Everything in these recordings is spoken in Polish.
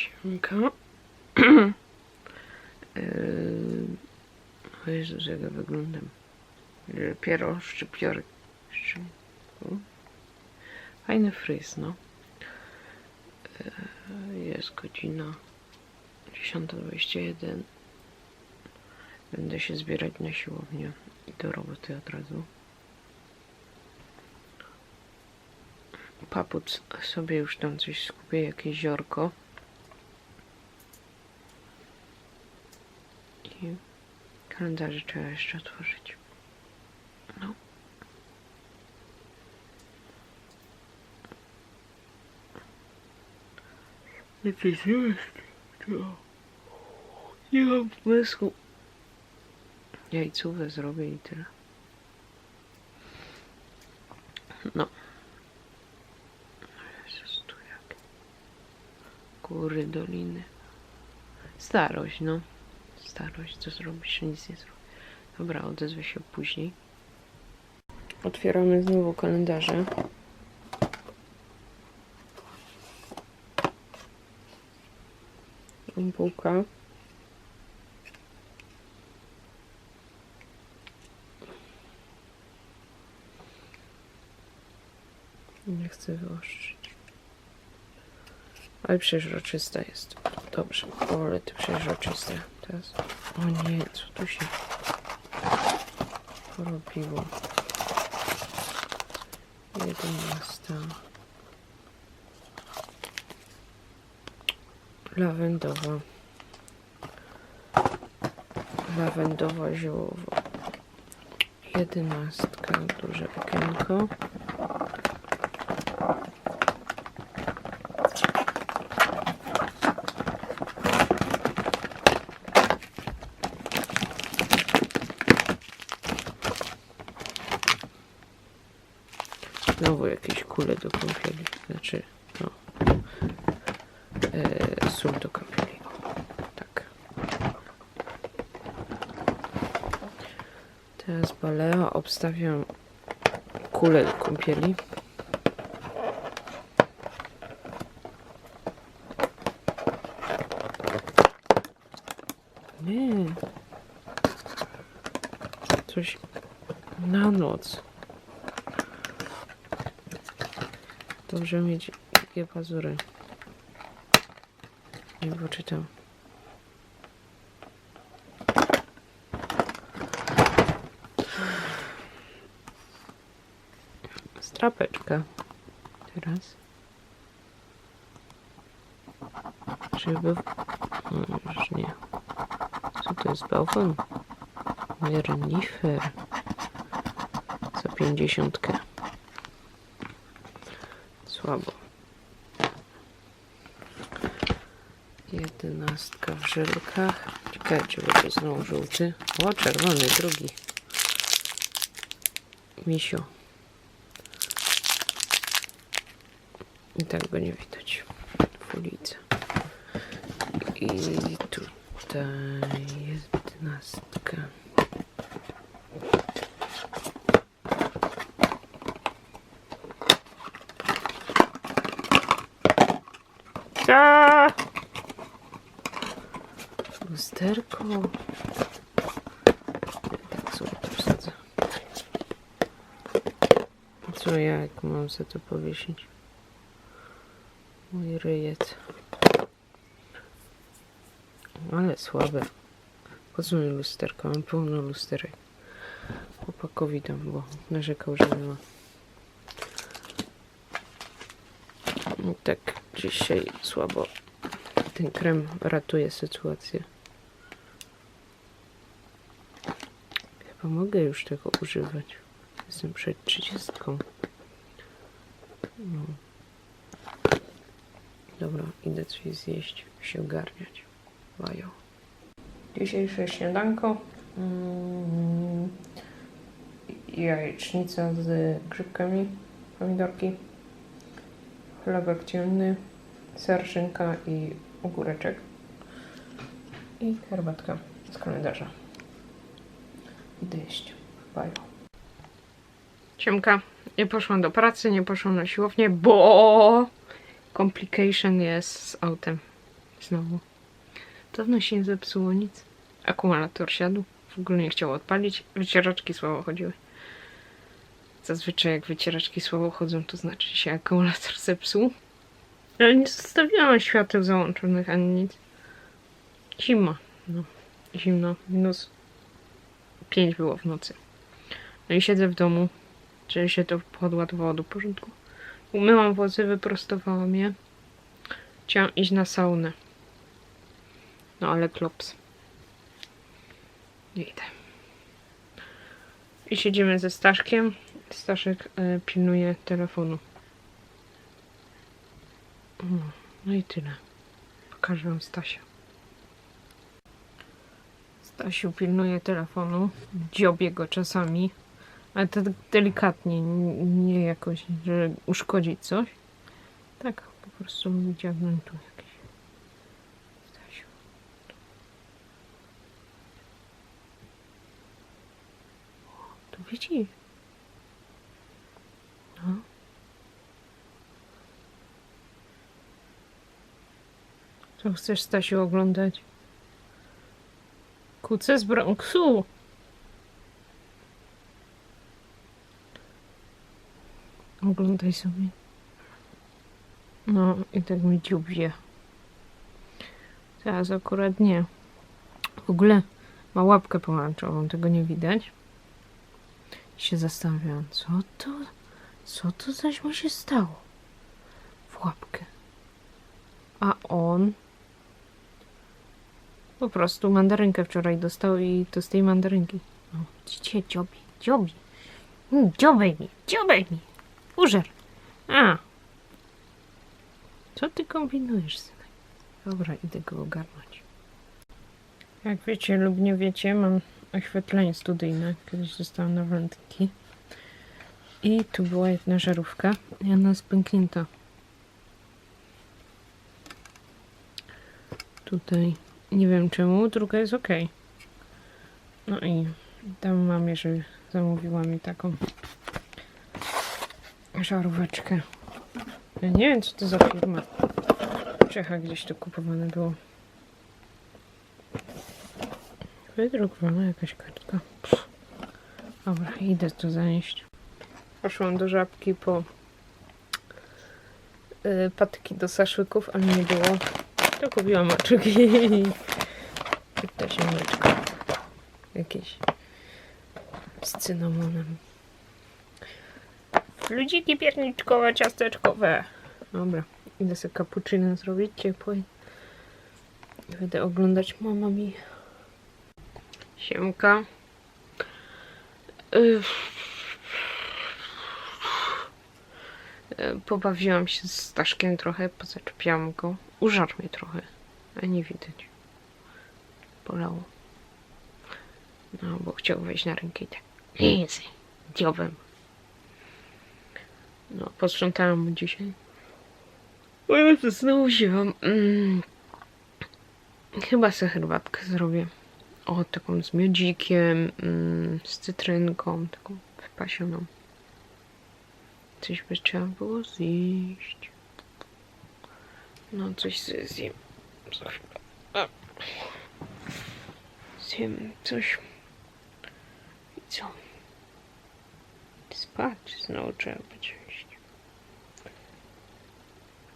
Siemka. Yy, O Jezus, jak ja wyglądam. Piero, szczypiorek. Fajny fryz, no. Yy, Jest godzina 10.21. Będę się zbierać na siłownię i do roboty od razu. Papuc sobie już tam coś skupię, jakieś ziorko. I kalendarze trzeba jeszcze otworzyć. No. Jakieś jest. To. Nie mam pomysłu. Jajcówę zrobię i tyle. No. Jezus, tu jak. Góry, doliny. Starość, no. Starość, co zrobisz? Nic nie zrobię. Dobra, odezwę się później. Otwieramy znowu kalendarze. Ampułka. Nie chcę wyostrzyć. Ale przeźroczysta jest. Dobrze, wolę te przeźroczyste. Teraz. O nie, co tu się porobiło? Jedenasta. Lawendowa. Lawendowa ziołowa. Jedenastka, duże okienko. Znowu jakieś kule do kąpieli. Znaczy, no. E, sól do kąpieli. Tak. Teraz balea. Obstawiam kulę do kąpieli. Nie. Coś na noc. Dobrze mieć takie pazury. Nie poczytam. Strapeczka. Teraz. Żeby... No, już nie. Co to jest bałwan? Renifer. Za pięćdziesiątkę. Słabo. Jedenastka w żelkach. Ciekawe, czy będzie znowu żółty. O, czerwony, drugi. Misio. I tak go nie widać w ulicy. I tutaj jedenastka. A! Lusterko. Tak sobie to wsadzę. Co ja, jak mam sobie to powiesić? Mój ryjec. Ale słabe. Po co mi lusterko? Mam pełno lusterek. Chłopakowi dam, bo narzekał, że nie ma. No tak, dzisiaj słabo. Ten krem ratuje sytuację. Mogę już tego używać. Jestem przed trzydziestką. No. Dobra, idę coś zjeść, się ogarniać. Bajo. Dzisiejsze śniadanko. Mm, jajecznica z grzybkami, pomidorki, chlebek ciemny, ser, szynka i ogóreczek. I herbatka z kalendarza. Jeść. Bajo. Ciemka. Nie poszłam do pracy, nie poszłam na siłownię, bo complication jest z autem. Znowu. Dawno się nie zepsuło nic. Akumulator siadł. W ogóle nie chciał odpalić. Wycieraczki słabo chodziły. Zazwyczaj jak wycieraczki słabo chodzą, to znaczy się akumulator zepsuł. Ale nie zostawiłam świateł załączonych ani nic. Zima. No. Zimno. Minus 5 było w nocy. No i siedzę w domu. Czyli się to podładowało do porządku. Umyłam włosy, wyprostowałam je. Chciałam iść na saunę. No ale klops. Nie idę. I siedzimy ze Staszkiem. Staszek e, pilnuje telefonu. Mm, No i tyle. Pokażę wam Stasia. Stasiu pilnuje telefonu. Dziobie go czasami. Ale to delikatnie, nie jakoś, że uszkodzić coś. Tak, po prostu dziabnąć tu jakieś. Stasiu. Tu widzi. No. Co chcesz, Stasiu, oglądać? Kuce z Bronxu. Oglądaj sobie. No i tak mi dziubie. Teraz akurat nie. W ogóle ma łapkę pomarańczową, tego nie widać. I się zastanawiam, co to, co to zaś mu się stało w łapkę. A on po prostu mandarynkę wczoraj dostał i to z tej mandarynki. No, dziecię, dziobi, dziobi. Mm, Dziobej mi, dziobej mi. Użer. A. Co ty kombinujesz, synek? Dobra, idę go ogarnąć. Jak wiecie lub nie wiecie, mam oświetlenie studyjne. Kiedyś dostałam na walentynki. I tu była jedna żarówka i ona jest pęknięta. Tutaj nie wiem czemu, druga jest ok. No i tam mamie, że zamówiła mi taką żaróweczkę. Ja nie wiem, co to za firma. W Czechach gdzieś to kupowane było. Wydrukowana jakaś kartka. Dobra, idę to zanieść. Poszłam do żabki po y, patyki do szaszłyków, ale nie było. To kupiłam maczugi i ptasiemniczko. Jakieś z cynamonem. Ludziki pierniczkowe, ciasteczkowe. Dobra, idę sobie cappuccino zrobić ciepłe. I Będę oglądać Mama Mi. Siemka. Y, y, Pobawiłam się z Staszkiem trochę, pozaczepiałam go. Użarł mnie trochę, a nie widać. Bolało. No, bo chciał wejść na rękę i tak. Jezu, dziobem. No, posprzątałam dzisiaj. O Jezu, znowu ziewam. Mm. Chyba sobie herbatkę zrobię. O, taką z miodzikiem, mm, z cytrynką, taką wypasioną. Coś by trzeba było zjeść. No, coś zjem. Zjem coś. I co? Spać znowu trzeba.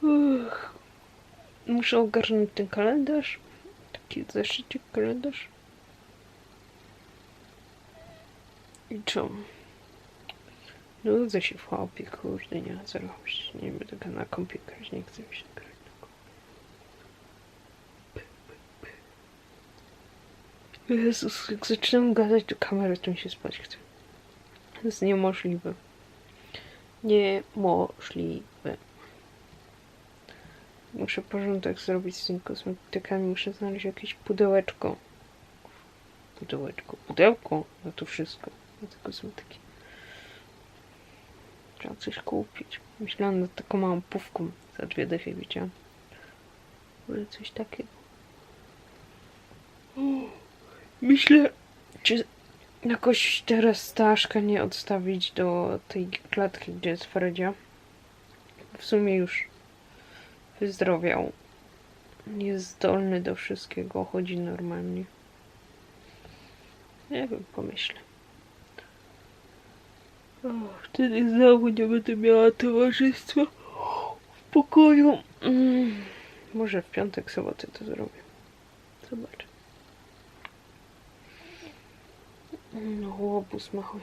Uch. Muszę ogarnąć ten kalendarz. Taki zeszycik kalendarz. I co? Nudzę się w chłopie, kurde, nie ma co robić. Nie będę na kompie grać, nie chcę mi się grać. na kompie. Jezus, jak zaczynam gadać do kamery, to mi się spać chce. To jest niemożliwe. Niemożliwe. Muszę porządek zrobić z tymi kosmetykami. Muszę znaleźć jakieś pudełeczko. Pudełeczko. Pudełko na to wszystko. Na te kosmetyki. Trzeba coś kupić. Myślałam nad taką małą pówką. Za dwie dychy widziałam. Ale coś takiego. O, Myślę, czy jakoś teraz Staszka nie odstawić do tej klatki, gdzie jest Fredzia. W sumie już wyzdrowiał. jest zdolny do wszystkiego, chodzi normalnie. Nie wiem, pomyślę. O, wtedy znowu nie będę miała towarzystwa w pokoju. Mm, może w piątek, sobotę to zrobię. Zobacz. No, łobuz mały.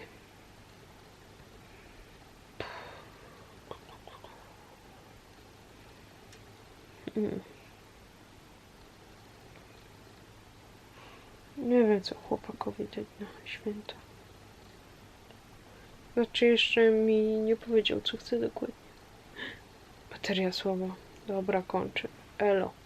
Mm. Nie wiem, co chłopakowi dać na święta. Znaczy, jeszcze mi nie powiedział, co chce dokładnie. Bateria słaba. Dobra, kończę. Elo.